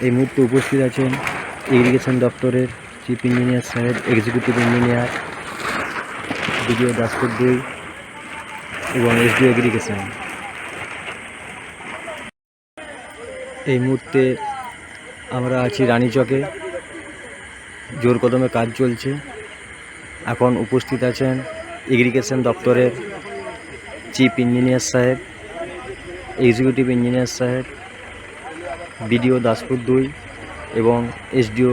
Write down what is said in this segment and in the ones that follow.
এই মুহূর্তে উপস্থিত আছেন ইরিগেশন দপ্তরের চিফ ইঞ্জিনিয়ার সাহেব এক্সিকিউটিভ ইঞ্জিনিয়ার বিডিও দাসপুর দুই এবং এসডিও এগ্রিগেশন এই মুহূর্তে আমরা আছি রানীচকে জোর কদমে কাজ চলছে। এখন উপস্থিত আছেন ইরিগেশন দপ্তরের চিফ ইঞ্জিনিয়ার সাহেব, এক্সিকিউটিভ ইঞ্জিনিয়ার সাহেব, বিডিও দাসপুর দুই এবং এসডিও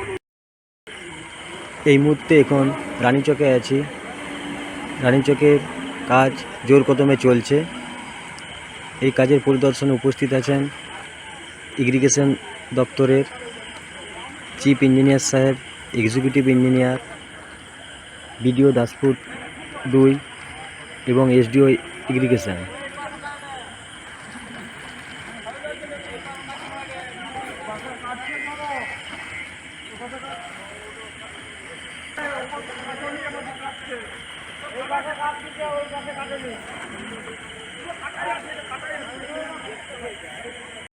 এই মুহূর্তে এখন রানীচকে আছি। রানীচকের কাজ জোর কদমে চলছে। এই কাজের পরিদর্শনে উপস্থিত আছেন ইরিগেশন দপ্তরের চিফ ইঞ্জিনিয়ার সাহেব, এক্সিকিউটিভ ইঞ্জিনিয়ার, বিডিও দাসপুর দুই এবং এসডিও ইরিগেশন। ওই পাশে কাটছে ওই পাশে কাটেনি